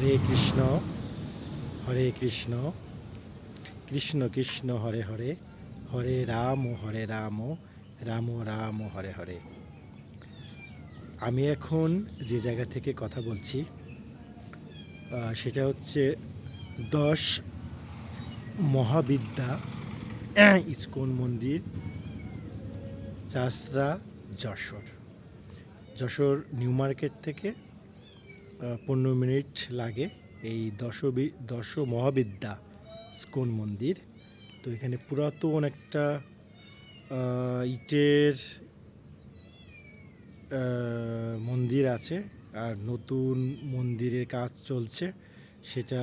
হরে কৃষ্ণ হরে কৃষ্ণ। কৃষ্ণ কৃষ্ণ হরে হরে হরে রাম হরে রাম রাম রাম হরে হরে। আমি এখন যে জায়গা থেকে কথা বলছি সেটা হচ্ছে দশ মহাবিদ্যা, ইস্কন মন্দির, চাষরা যশোর। যশোর নিউ মার্কেট থেকে পনেরো মিনিট লাগে এই দশ দশ মহাবিদ্যা স্কোন মন্দির। তো এখানে পুরাতন একটা ইটের মন্দির আছে আর নতুন মন্দিরের কাজ চলছে। সেটা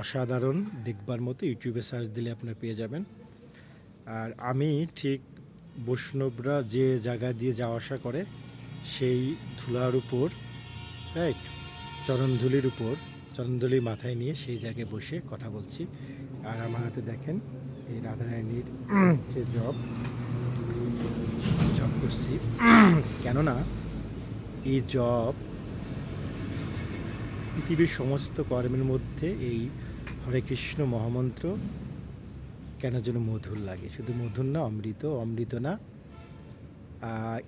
অসাধারণ দেখবার মতো, ইউটিউবে সার্চ দিলে আপনারা পেয়ে যাবেন। আর আমি ঠিক বৈষ্ণবরা যে জায়গা দিয়ে যাওয়া আসা করে, সেই ধুলার উপর রাইট চরণধুলির উপর, চরণধুলি মাথায় নিয়ে সেই জায়গায় বসে কথা বলছি। আর আমার হাতে দেখেন এই রাধারানীর যে জব জব করছি। কেননা এই জব পৃথিবীর সমস্ত কর্মের মধ্যে এই হরে কৃষ্ণ মহামন্ত্র কেন যেন মধুর লাগে। শুধু মধুর না, অমৃত অমৃত না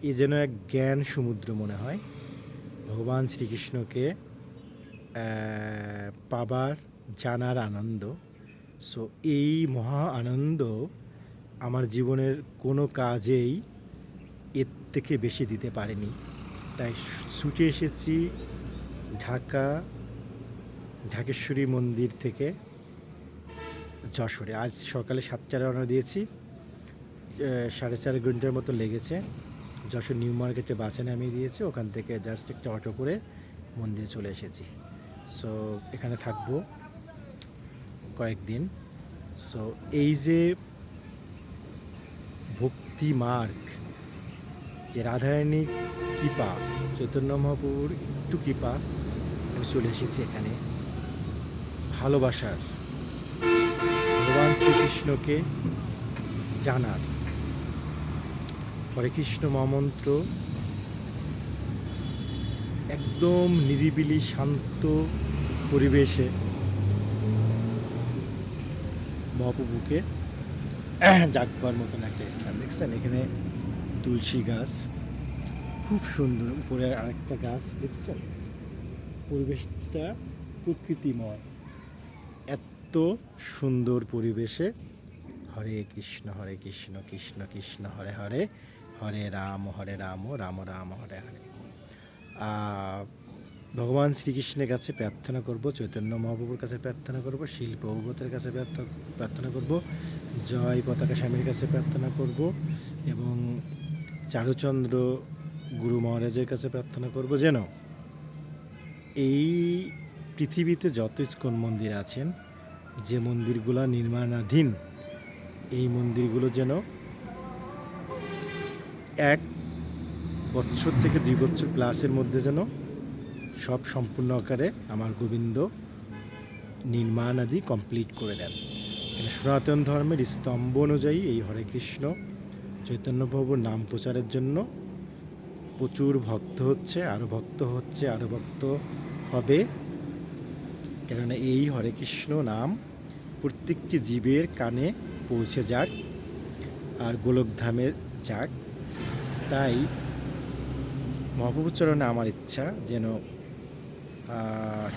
এ যেন এক জ্ঞান সমুদ্র মনে হয়। ভগবান শ্রীকৃষ্ণকে পাবার জানার আনন্দ। সো এই মহা আনন্দ আমার জীবনের কোনো কাজেই এর থেকে বেশি দিতে পারেনি। তাই ছুটে এসেছি ঢাকা, ঢাকেশ্বরী মন্দির থেকে যশোরে। আজ সকালে সাতটা রওনা দিয়েছি। সাড়ে চার ঘণ্টার মতো লেগেছে। যশোর নিউ মার্কেটে বাসে নামিয়ে দিয়েছে। ওখান থেকে জাস্ট একটা অটো করে মন্দিরে চলে এসেছি। সো এখানে থাকব কয়েকদিন। সো এই যে ভক্তি মার্গ, যে রাধারানী কৃপা, চৈতন্য মহাপ্রভুর একটু কৃপা, আমি চলে এসেছি এখানে। ভালোবাসার, ভগবান শ্রীকৃষ্ণকে জানার। হরে কৃষ্ণ মহামন্ত্র। একদম নিরিবিলি, শান্ত পরিবেশে মহাপ্রভুকে ডাকবার মতন একটা স্থান। দেখছেন? এখানে তুলসী গাছ, খুব সুন্দর। উপরে আরেকটা গাছ, দেখছেন? পরিবেশটা প্রকৃতিময়। এত সুন্দর পরিবেশে হরে কৃষ্ণ হরে কৃষ্ণ কৃষ্ণ কৃষ্ণ, হরে হরে হরে রাম হরে রাম রাম রাম, হরে হরে। ভগবান শ্রীকৃষ্ণের কাছে প্রার্থনা করব, চৈতন্য মহাপ্রভুর কাছে প্রার্থনা করব শিল প্রভুতের কাছে প্রার্থ- প্রার্থনা করব, জয় পতাকা স্বামীর কাছে প্রার্থনা করব এবং চারুচন্দ্র গুরু মহারাজের কাছে প্রার্থনা করব যেন এই পৃথিবীতে যত ইস্কন মন্দির আছেন, যে মন্দিরগুলো নির্মাণাধীন, এই মন্দিরগুলো যেন এক বছর থেকে দুই বছর ক্লাসের মধ্যে যেন সব সম্পূর্ণ আকারে আমার গোবিন্দ নির্মাণ আদি কমপ্লিট করে দেন। সনাতন ধর্মের স্তম্ভ অনুযায়ী এই হরে কৃষ্ণ চৈতন্যপ্রভুর নাম প্রচারের জন্য প্রচুর ভক্ত হচ্ছে আরও ভক্ত হচ্ছে আরও ভক্ত হবে। কেননা এই হরে কৃষ্ণ নাম প্রত্যেকটি জীবের কানে পৌঁছে যাক আর গোলকধামে যাক। তাই মহাপ্রভুর চরণে আমার ইচ্ছা যেন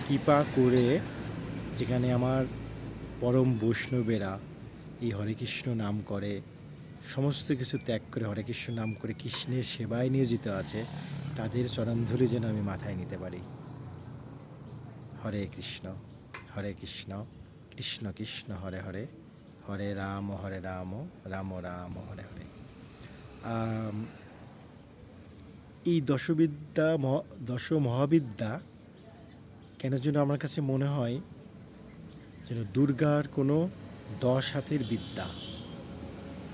কৃপা করে যেখানে আমার পরম বৈষ্ণবেরা এই হরে কৃষ্ণ নাম করে, সমস্ত কিছু ত্যাগ করে হরে কৃষ্ণ নাম করে কৃষ্ণের সেবায় নিয়োজিত আছে, তাদের চরণধুলি যেন আমি মাথায় নিতে পারি। হরে কৃষ্ণ হরে কৃষ্ণ কৃষ্ণ কৃষ্ণ, হরে হরে হরে রাম হরে রাম রাম রাম, হরে হরে। এই দশবিদ্যা দশ মহাবিদ্যা কেন যেন আমার কাছে মনে হয় যেন দুর্গার কোনো দশ হাতের বিদ্যা।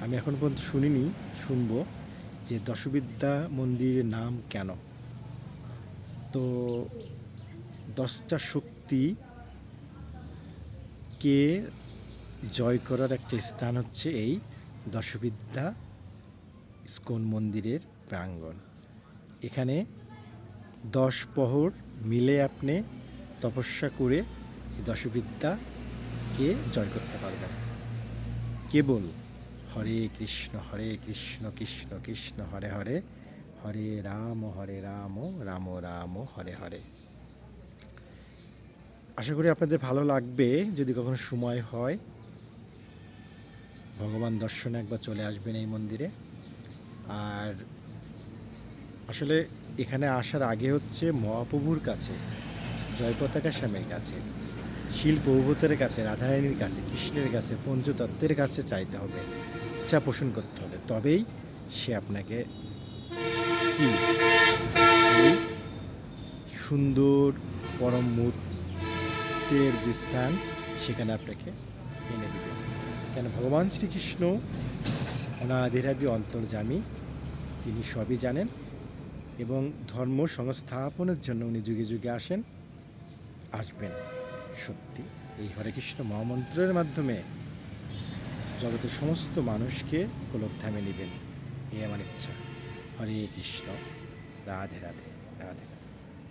আমি এখন পর্যন্ত শুনিনি, শুনব যে দশবিদ্যা মন্দিরের নাম কেন। তো দশটা শক্তি কে জয় করার একটা স্থান হচ্ছে এই দশবিদ্যা ইস্কন মন্দিরের প্রাঙ্গণ। এখানে দশ প্রহর মিলে আপনি তপস্যা করে দশবিদ্যাকে জয় করতে পারবেন। কেবল হরে কৃষ্ণ হরে কৃষ্ণ কৃষ্ণ কৃষ্ণ, হরে হরে হরে রাম হরে রাম রাম রাম, হরে হরে। আশা করি আপনাদের ভালো লাগবে। যদি কখনো সময় হয়, ভগবান দর্শনে একবার চলে আসবেন এই মন্দিরে। আর আসলে এখানে আসার আগে হচ্ছে মহাপ্রভুর কাছে জয় পতাকা স্বামীর কাছে শিল প্রভুতের কাছে, রাধারানীর কাছে, কৃষ্ণের কাছে, পঞ্চতত্ত্বের কাছে চাইতে হবে, ইচ্ছা পোষণ করতে হবে। তবেই সে আপনাকে সুন্দর পরম মুহূর্তের যে স্থান, সেখানে আপনাকে এনে দেবে। কেন ভগবান শ্রীকৃষ্ণ অনাধিরাদি অন্তর্জামী তিনি সবই জানেন। এবং ধর্ম সংস্থাপনের জন্য উনি যুগে যুগে আসেন, আসবেন। সত্যি, এই হরে কৃষ্ণ মহামন্ত্রের মাধ্যমে জগতের সমস্ত মানুষকে গোলকধামে নেবেন। এই আমার ইচ্ছা। হরে কৃষ্ণ। রাধে রাধে রাধে।